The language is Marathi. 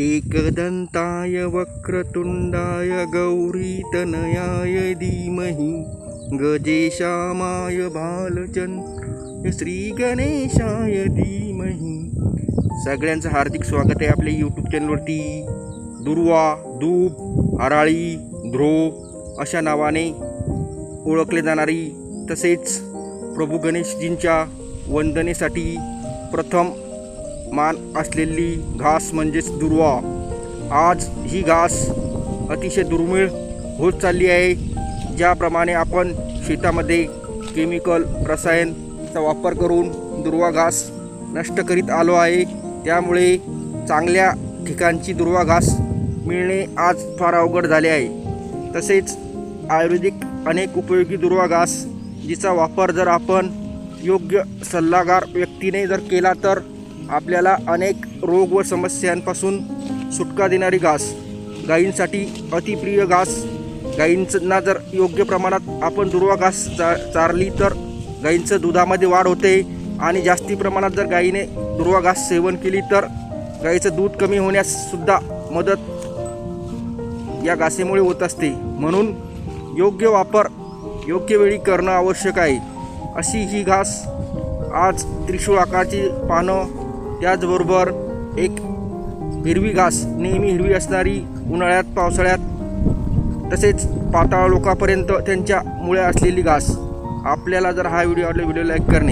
एकदन्ताय वक्रतुण्डाय गौरीतनयाय धीमहि गजेशामाय बालचन्द्र श्रीगणेशाय धीमहि। सगळ्यांचं हार्दिक स्वागत आहे आपल्या यूट्यूब चॅनलवरती दुर्वा दूब हराळी ध्रुव अशा नावाने ओळखले जाणारी तसेच प्रभू गणेशजींच्या वंदनेसाठी प्रथम मान असलेली घास म्हणजेच दुर्वा. आज ही घास अतिशय दुर्मिळ होत चालली आहे. ज्याप्रमाणे आपण शेतामध्ये केमिकल रसायनचा वापर करून दुर्वा घास नष्ट करीत आलो आहे. त्यामुळे चांगल्या ठिकाणची दुर्वा घास मिळणे आज फार अवघड झाले आहे. तसेच आयुर्वेदिक अनेक उपयोगी दुर्वा घास जिचा वापर जर आपण योग्य सल्लागार व्यक्तीने जर केला तर आपल्याला अनेक रोग व समस्यांपासून सुटका देणारी घास. गायींसाठी अतिप्रिय घास. गायींना जर योग्य प्रमाणात आपण दुर्वा घास चा चारली तर गायींचं दुधामध्ये वाढ होते आणि जास्ती प्रमाणात जर गायीने दुर्वा घास सेवन केली तर गायीचं दूध कमी होण्याससुद्धा मदत या घासेमुळे होत असते. म्हणून योग्य वापर योग्य वेळी करणं आवश्यक आहे. अशी ही घास आज त्रिशूळ आकारची पानं त्याचबरोबर एक हिरवी घास नेहमी हिरवी असणारी उन्हाळ्यात पावसाळ्यात तसेच पाताळ लोकापर्यंत त्यांच्या मुळे असलेली घास. आपल्याला जर हा व्हिडिओ आवडला व्हिडिओ लाईक करणे.